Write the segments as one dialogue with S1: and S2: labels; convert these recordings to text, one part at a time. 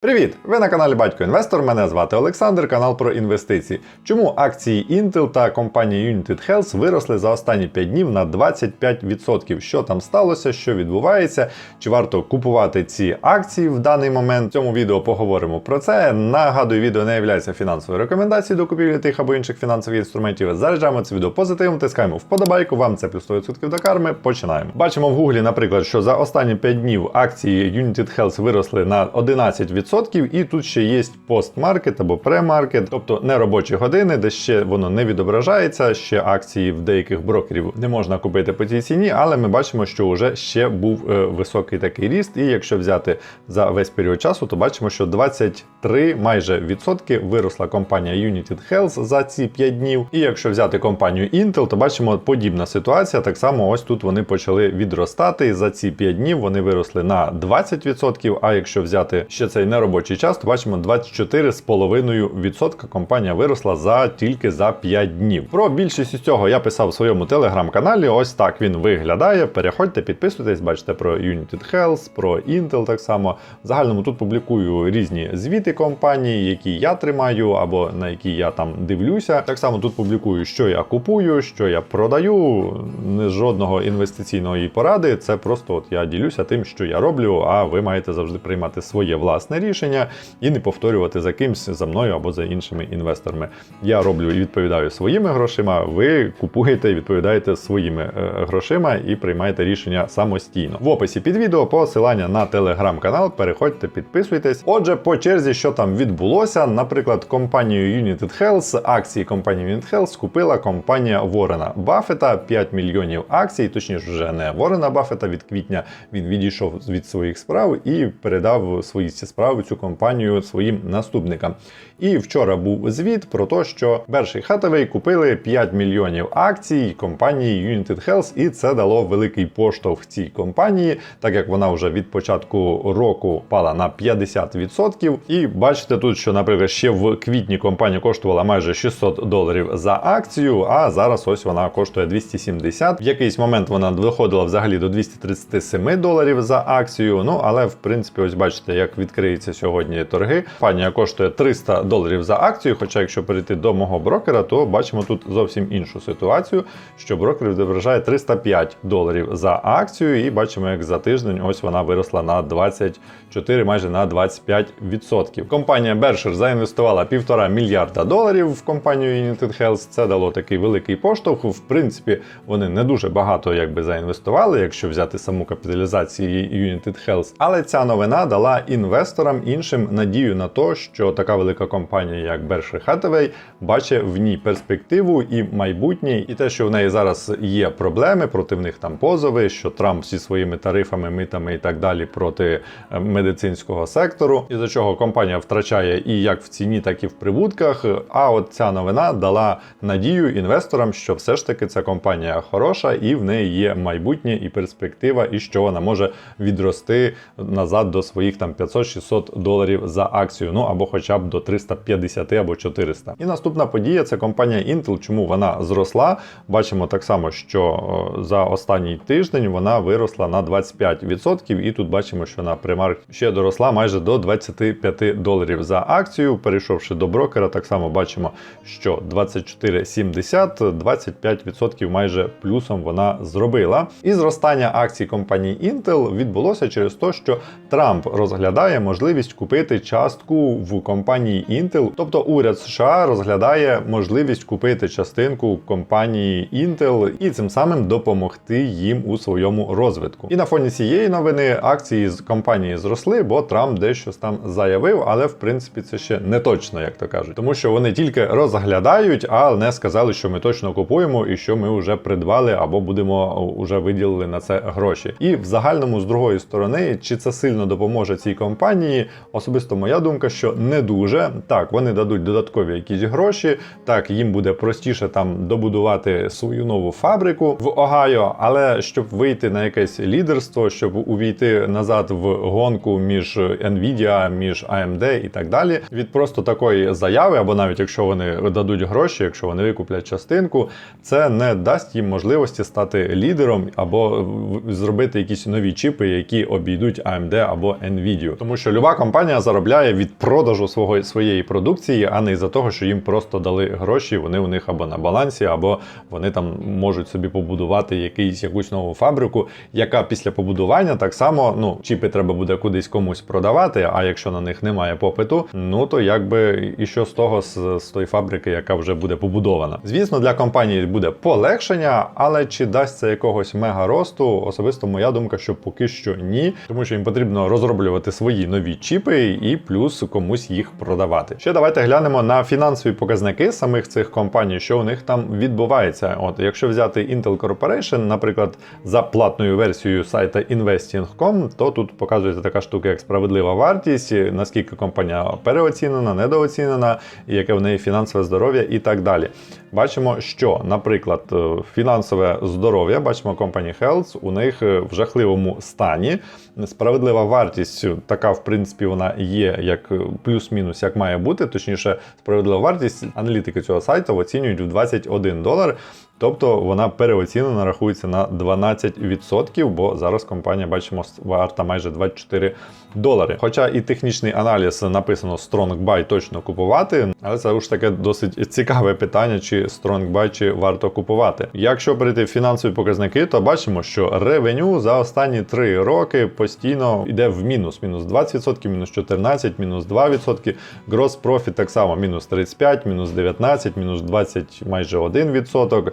S1: Привіт! Ви на каналі Батько Інвестор. Мене звати Олександр, канал про інвестиції. Чому акції Intel та компанії United Health виросли за останні 5 днів на 25%? Що там сталося, що відбувається? Чи варто купувати ці акції в даний момент? В цьому відео поговоримо про це. Нагадую, відео не є фінансовою рекомендацією до купівлі тих або інших фінансових інструментів. Заряджаємо це відео позитивом, тискаємо вподобайку. Вам це плюс 100% до карми. Починаємо. Бачимо в гуглі, наприклад, що за останні 5 днів акції United Health виросли на 11%. І тут ще є постмаркет або премаркет, тобто не робочі години, де ще воно не відображається. Ще акції в деяких брокерів не можна купити по цій ціні, але ми бачимо, що вже ще був е, високий такий ріст. І якщо взяти за весь період часу, то бачимо, що 23 майже відсотки виросла компанія United Health за ці 5 днів. І якщо взяти компанію Intel, то бачимо подібна ситуація. Так само ось тут вони почали відростати. За ці 5 днів вони виросли на 20%. А якщо взяти ще цей неробочий час, то бачимо 24,5% компанія виросла за тільки за 5 днів. Про більшість із цього я писав в своєму телеграм-каналі. Ось так він виглядає. Переходьте, підписуйтесь, бачите про United Health, про Intel так само. В загальному тут публікую різні звіти компанії, які я тримаю, або на які я там дивлюся. Так само тут публікую, що я купую, що я продаю. Не жодного інвестиційної поради. Це просто от я ділюся тим, що я роблю. А ви маєте завжди приймати своє власне рішення і не повторювати за кимсь за мною або за іншими інвесторами. Я роблю і відповідаю своїми грошима. Ви купуєте і відповідаєте своїми е, грошима і приймаєте рішення самостійно. В описі під відео посилання на телеграм-канал. Переходьте, підписуйтесь. Отже, по черзі, що там відбулося, наприклад, компанію United Health, акції компанії United Health скупила компанія Ворена Баффета 5 мільйонів акцій, точніше, вже не Ворена Баффета від квітня. Він відійшов від своїх справ і передав свої ці справи цю компанію своїм наступникам. І вчора був звіт про те, що Berkshire Hathaway купили 5 мільйонів акцій компанії United Health, і це дало великий поштовх цій компанії, так як вона вже від початку року впала на 50%. І бачите тут, що, наприклад, ще в квітні компанія коштувала майже 600 доларів за акцію, а зараз ось вона коштує 270. В якийсь момент вона доходила взагалі до 237 доларів за акцію. Ну але в принципі, ось бачите, як відкриється сьогодні торги. Компанія коштує 300 доларів за акцію. Хоча, якщо перейти до мого брокера, то бачимо тут зовсім іншу ситуацію, що брокер відображає 305 доларів за акцію, і бачимо, як за тиждень ось вона виросла на 24, майже на 25%. Компанія Berkshire заінвестувала півтора мільярда доларів в компанію United Health. Це дало такий великий поштовх. В принципі, вони не дуже багато якби заінвестували, якщо взяти саму капіталізацію United Health. Але ця новина дала інвесторам іншим надію на те, що така велика компанія, як Berkshire Hathaway, бачить в ній перспективу і майбутнє, і те, що в неї зараз є проблеми, проти них там позови, що Трамп зі своїми тарифами, митами і так далі проти е, медицинського сектору, і за чого компанія втрачає і як в ціні, так і в прибутках. А от ця новина дала надію інвесторам, що все ж таки ця компанія хороша і в неї є майбутнє і перспектива, і що вона може відрости назад до своїх там 500-600 доларів за акцію, ну або хоча б до 350 або 400. І наступна подія це компанія Intel. Чому вона зросла? Бачимо так само, що за останній тиждень вона виросла на 25%, і тут бачимо, що на примарк ще доросла майже до 25 доларів за акцію. Перейшовши до брокера, так само бачимо, що 24,70, 25% майже плюсом вона зробила. І зростання акцій компанії Intel відбулося через те, що Трамп розглядає можливість купити частку в компанії Intel. Тобто уряд США розглядає можливість купити частинку компанії Intel і цим самим допомогти їм у своєму розвитку. І на фоні цієї новини акції з компанії зросли, бо Трамп дещо там заявив, але в принципі це ще не точно, як то кажуть, тому що вони тільки розглядають, а не сказали, що ми точно купуємо і що ми вже придбали або будемо вже виділили на це гроші. І в загальному з другої сторони, чи це сильно допоможе цій компанії? Особисто моя думка, що не дуже. Так, вони дадуть додаткові якісь гроші. Так, їм буде простіше там добудувати свою нову фабрику в Огайо, але щоб вийти на якесь лідерство, щоб увійти назад в гонку між Nvidia, між AMD і так далі, від просто такої заяви, або навіть якщо вони дадуть гроші, якщо вони викуплять частинку, це не дасть їм можливості стати лідером або зробити якісь нові чіпи, які обійдуть AMD або Nvidia. Тому що люба компанія заробляє від продажу свого своєї продукції, а не із-за того, що їм просто дали гроші. Вони у них або на балансі, або вони там можуть собі побудувати якийсь якусь нову фабрику, яка після побудування так само ну чіпи треба буде кудись комусь продавати. А якщо на них немає попиту, ну то якби і що з того з, з тої фабрики, яка вже буде побудована. Звісно, для компанії буде полегшення, але чи дасть це якогось мега росту? Особисто моя думка, що поки що ні, тому що їм потрібно розроблювати свої нові чіпи і плюс комусь їх продавати. Ще давайте глянемо на фінансові показники самих цих компаній, що у них там відбувається. От якщо взяти Intel Corporation, наприклад, за платною версією сайта investing.com, то тут показується така штука, як справедлива вартість, наскільки компанія переоцінена, недооцінена, і яке в неї фінансове здоров'я і так далі. Бачимо, що, наприклад, е, фінансове здоров'я, бачимо компанії Health, у них е, в жахливому стані. Справедлива вартість така, в принципі, вона є як е, плюс-мінус, як має бути. Точніше, справедлива вартість аналітики цього сайту оцінюють в 21 долар. Тобто вона переоцінена, рахується на 12%, бо зараз компанія, бачимо, варта майже 24 долари. Хоча і технічний аналіз написано Strong Buy точно купувати, але це ж таке досить цікаве питання, чи Strong Buy чи варто купувати. Якщо перейти в фінансові показники, то бачимо, що ревеню за останні 3 роки постійно йде в мінус: мінус 20%, мінус 14%, мінус 2%. Gross Profit так само мінус 35, мінус 19, мінус 20, майже 1%.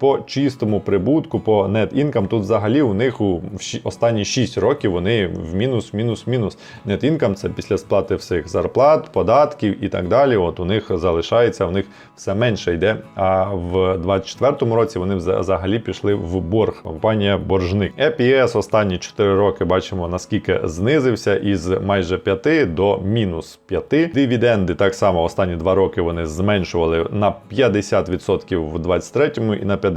S1: По чистому прибутку, по net income, тут взагалі у них у останні 6 років вони в мінус, мінус, мінус. Net income – це після сплати всіх зарплат, податків і так далі. От у них залишається, у них все менше йде. А в 24-му році вони взагалі пішли в борг. Компанія боржник. EPS останні 4 роки бачимо наскільки знизився із майже 5 до мінус 5. Дивіденди так само останні 2 роки вони зменшували на 50% в 23-му і на 50%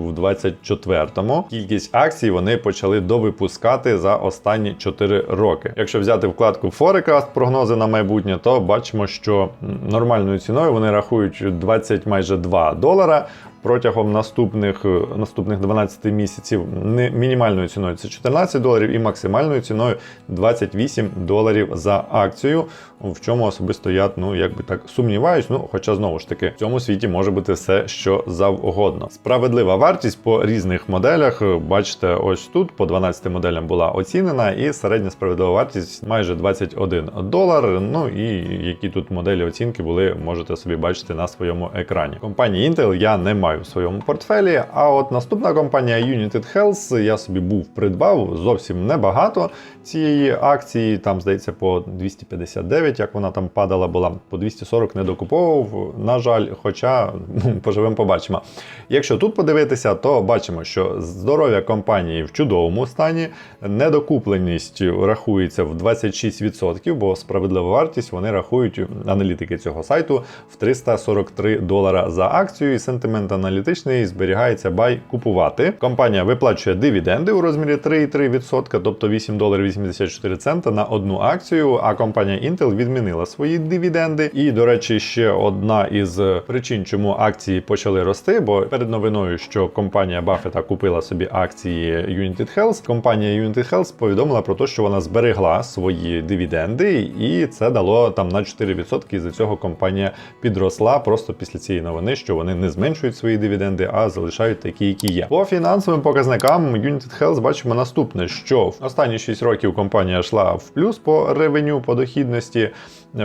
S1: в 24-му. Кількість акцій вони почали довипускати за останні 4 роки. Якщо взяти вкладку Forecast, прогнози на майбутнє, то бачимо, що нормальною ціною вони рахують 20 майже 2 долара. Протягом наступних е, наступних 12 місяців не мінімальною ціною це 14 доларів і максимальною ціною 28 доларів за акцію. В чому особисто я ну якби так сумніваюсь. Ну, хоча знову ж таки в цьому світі може бути все, що завгодно. Справедлива вартість по різних моделях. е, Бачите, ось тут по 12 моделям була оцінена, і середня справедлива вартість майже 21 долар. Ну і які тут моделі оцінки були, можете собі бачити на своєму екрані. Компанії Intel я не маю в своєму портфелі. А от наступна компанія United Health я собі був придбав зовсім небагато цієї акції. Там здається по 259, як вона там падала, була по 240 не докуповував. На жаль, хоча ну, поживемо, побачимо. Якщо тут подивитися, то бачимо, що здоров'я компанії в чудовому стані, недокупленість рахується в 26%, бо справедливу вартість вони рахують аналітики цього сайту в 343 долара за акцію. І сентимент аналітичний зберігається бай купувати. Компанія виплачує дивіденди у розмірі 3,3%, тобто 8 доларів 84 цента на одну акцію. А компанія Intel відмінила свої дивіденди. І, до речі, ще одна із причин, чому акції почали рости, бо перед новиною, що компанія Баффета купила собі акції United Health, компанія United Health повідомила про те, що вона зберегла свої дивіденди, і це дало там на 4%. І за цього компанія підросла просто після цієї новини, що вони не зменшують свої дивіденди, а залишають такі, які є. По фінансовим показникам United Health бачимо наступне, що в останні 6 років компанія йшла в плюс по ревеню, по дохідності.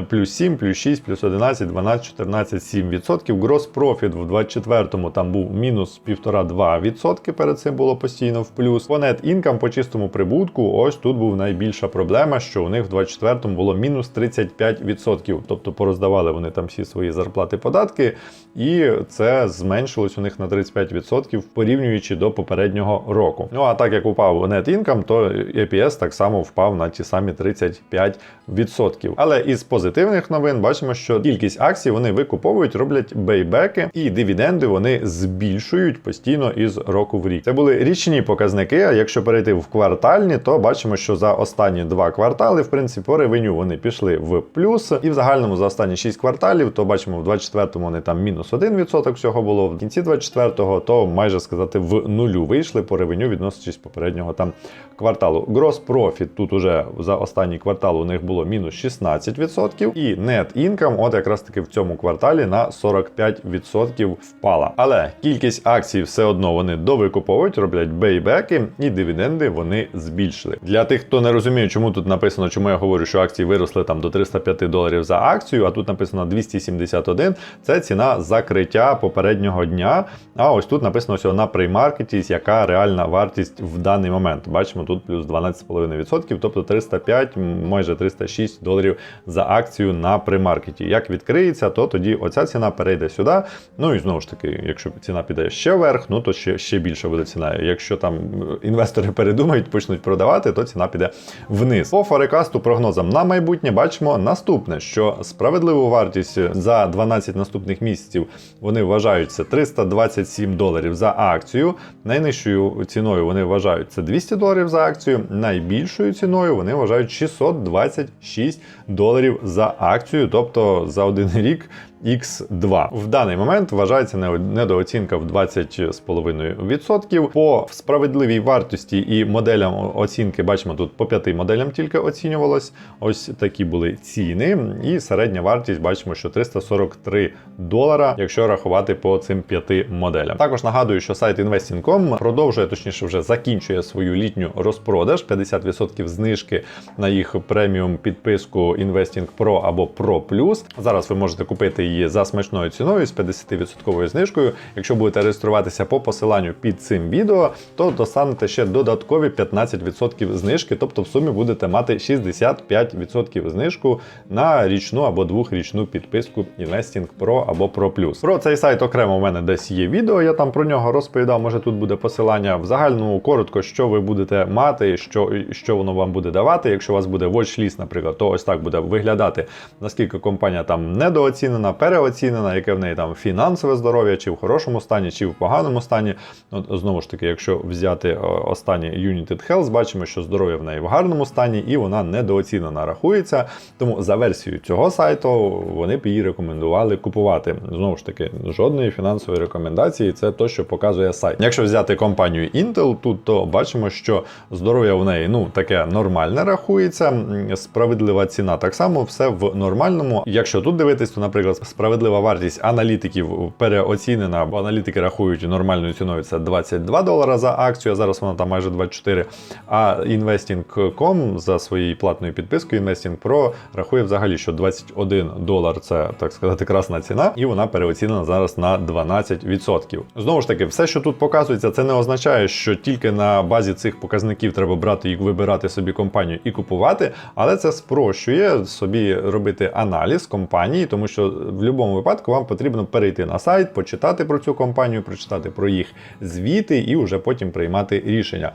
S1: Плюс 7, плюс 6, плюс 11, 12, 14, 7%. Gross profit в 24-му там був мінус 1,5-2%. Перед цим було постійно в плюс. По net income, по чистому прибутку, ось тут був найбільша проблема, що у них в 24-му було мінус 35%. Тобто пороздавали вони там всі свої зарплати податки, і це зменшилось у них на 35% порівнюючи до попереднього року. Ну а так як упав net income, то EPS так само впав на ті самі 35%. Але із позитивних новин бачимо, що кількість акцій вони викуповують, роблять бейбеки, і дивіденди вони збільшують постійно із року в рік. Це були річні показники. А якщо перейти в квартальні, то бачимо, що за останні два квартали, в принципі, по ревеню вони пішли в плюс. І в загальному за останні 6 кварталів, то бачимо, в 24-му вони там мінус 1% всього було, в кінці 24-го, то майже сказати в нулю вийшли по ревеню, відносячись попереднього там кварталу. Gross profit тут уже за останній квартал у них було мінус 16%, і net income от якраз таки в цьому кварталі на 45% впала. Але кількість акцій все одно вони довикуповують, роблять бейбеки, і дивіденди вони збільшили. Для тих, хто не розуміє, чому тут написано, чому я говорю, що акції виросли там до 305 доларів за акцію, а тут написано 271, це ціна закриття попереднього дня. А ось тут написано всього на преймаркеті, яка реальна вартість в даний момент. Бачимо, тут плюс 12,5%, тобто 305, майже 306 доларів за акцію на примаркеті. Як відкриється, то тоді оця ціна перейде сюди. Ну і знову ж таки, якщо ціна піде ще вверх, ну то ще, ще більше буде ціна. Якщо там е, інвестори передумають, почнуть продавати, то ціна піде вниз. По форекасту прогнозам на майбутнє бачимо наступне, що справедливу вартість за 12 наступних місяців вони вважаються 327 доларів за акцію. Найнижчою ціною вони вважають це 200 доларів за акцію. Найбільшою ціною вони вважають 626 доларів за акцію, тобто за один рік. X2. В даний момент вважається недооцінка в 20,5%. По справедливій вартості і моделям оцінки бачимо тут по п'яти моделям тільки оцінювалось. Ось такі були ціни. І середня вартість бачимо, що 343 долара, якщо рахувати по цим п'яти моделям. Також нагадую, що сайт Investing.com продовжує, точніше, вже закінчує свою літню розпродаж 50% знижки на їх преміум підписку Investing Pro або Pro Plus. Зараз ви можете купити її за смачною ціною з 50% знижкою. Якщо будете реєструватися по посиланню під цим відео, то достанете ще додаткові 15% знижки, тобто в сумі будете мати 65% знижку на річну або двохрічну підписку Investing Pro або Pro Plus. Про цей сайт окремо у мене десь є відео, я там про нього розповідав, може тут буде посилання. В загальному коротко, що ви будете мати, що, що воно вам буде давати. Якщо у вас буде watchlist, наприклад, то ось так буде виглядати, наскільки компанія там недооцінена, переоцінена, яке в неї там фінансове здоров'я, чи в хорошому стані, чи в поганому стані. От, знову ж таки, якщо взяти о, останнє United Health, бачимо, що здоров'я в неї в гарному стані і вона недооцінена рахується. Тому за версією цього сайту вони б її рекомендували купувати. Знову ж таки, жодної фінансової рекомендації, це то, що показує сайт. Якщо взяти компанію Intel, тут то бачимо, що здоров'я в неї ну таке нормальне рахується. Справедлива ціна так само, все в нормальному. Якщо тут дивитись, то, наприклад, справедлива вартість аналітиків переоцінена, бо аналітики рахують нормальною ціною це 22 долара за акцію, а зараз вона там майже 24. А Investing.com за своєю платною підпискою Investing Pro рахує взагалі, що 21 долар це так сказати красна ціна, і вона переоцінена зараз на 12%. Знову ж таки, все, що тут показується, це не означає, що тільки на базі цих показників треба брати і вибирати собі компанію і купувати, але це спрощує собі робити аналіз компанії, тому що в будь-якому випадку вам потрібно перейти на сайт, почитати про цю компанію, прочитати про їх звіти і вже потім приймати рішення.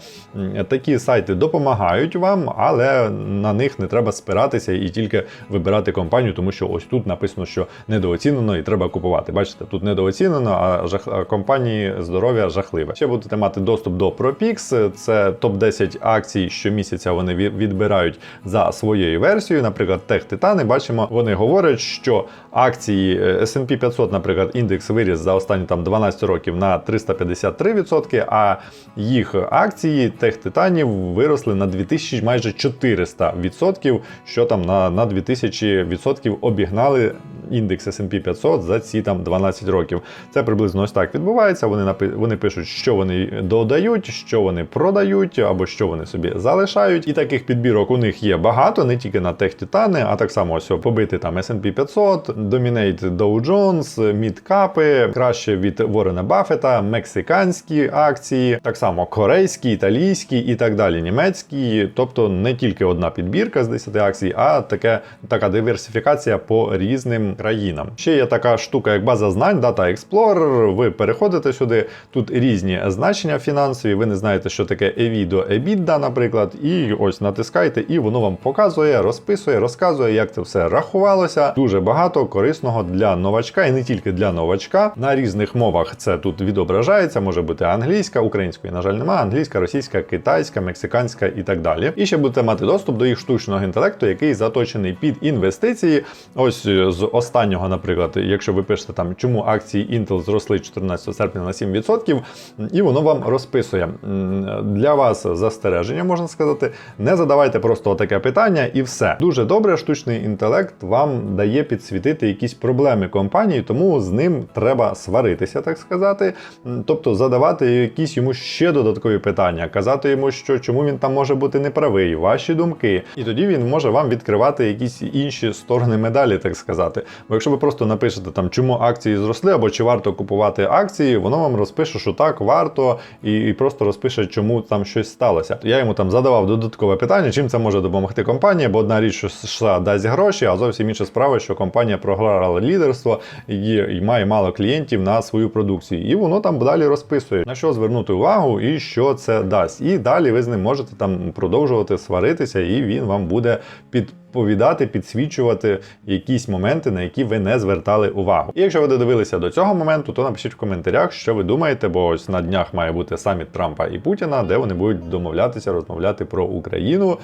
S1: Такі сайти допомагають вам, але на них не треба спиратися і тільки вибирати компанію, тому що ось тут написано, що недооцінено і треба купувати. Бачите, тут недооцінено, а жах... компанії здоров'я жахливе. Ще будете мати доступ до ProPix, це топ-10 акцій щомісяця вони відбирають за своєю версією. Наприклад, Тех Титани, бачимо, вони говорять, що акції е, S&P 500, наприклад, індекс виріс за останні там 12 років на 353%, а їх акції Тех Титанів виросли на 2000 майже 400%, що там на, на 2000% обігнали індекс S&P 500 за ці там 12 років. Це приблизно ось так відбувається. Вони вони пишуть, що вони додають, що вони продають, або що вони собі залишають. І таких підбірок у них є багато, не тільки на Тех Титани, а так само ось побити там S&P 500, Dominate Dow Jones, мідкапи, краще від Ворена Баффета, мексиканські акції, так само корейські, італійські і так далі, німецькі. Тобто не тільки одна підбірка з 10 акцій, а таке, така диверсифікація по різним країнам. Ще є така штука, як база знань, Data Explorer. Ви переходите сюди, тут різні значення фінансові. Ви не знаєте, що таке EV до EBITDA, наприклад, і ось натискаєте, і воно вам показує, розписує, розказує, як це все рахувалося. Дуже багато корисного корисного для новачка і не тільки для новачка. На різних мовах це тут відображається. Може бути англійська, української, на жаль, немає, англійська, російська, китайська, мексиканська і так далі. І ще будете мати доступ до їх штучного інтелекту, який заточений під інвестиції. Ось е, з останнього, наприклад, якщо ви пишете там, чому акції Intel зросли 14 серпня на 7%, і воно вам розписує. Для вас застереження, можна сказати, не задавайте просто таке питання і все. Дуже добре, штучний інтелект вам дає підсвітити якісь проблеми компанії, тому з ним треба сваритися, так сказати. Тобто задавати якісь йому ще додаткові питання, казати йому, що чому він там може бути неправий, ваші думки. І тоді він може вам відкривати якісь інші сторони медалі, так сказати. Бо якщо ви просто напишете там, чому акції зросли, або чи варто купувати акції, воно вам розпише, що так, варто, і, і просто розпише, чому там щось сталося. Я йому там задавав додаткове питання, чим це може допомогти компанії, бо одна річ, що США дасть гроші, а зовсім інша справа, що компанія програла лідерство і, має мало клієнтів на свою продукцію. І воно там далі розписує, на що звернути увагу і що це дасть. І далі ви з ним можете там продовжувати сваритися, і він вам буде підповідати, підсвічувати якісь моменти, на які ви не звертали увагу. І якщо ви додивилися до цього моменту, то напишіть в коментарях, що ви думаєте, бо ось на днях має бути саміт Трампа і Путіна, де вони будуть домовлятися, розмовляти про Україну.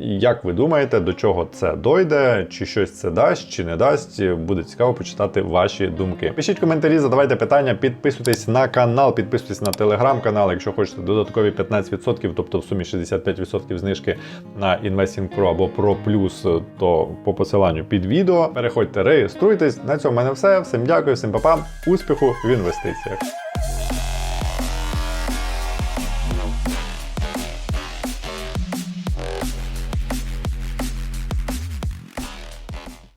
S1: Як ви думаєте, до чого це дойде? Чи щось це дасть, чи не дасть? Буде цікаво почитати ваші думки. Пишіть коментарі, задавайте питання, підписуйтесь на канал, підписуйтесь на телеграм-канал, якщо хочете додаткові 15%, тобто в сумі 65% знижки на Investing Pro або Pro Plus, то по посиланню під відео. Переходьте, реєструйтесь. На цьому в мене все. Всім дякую, всім па-па. успіху в інвестиціях.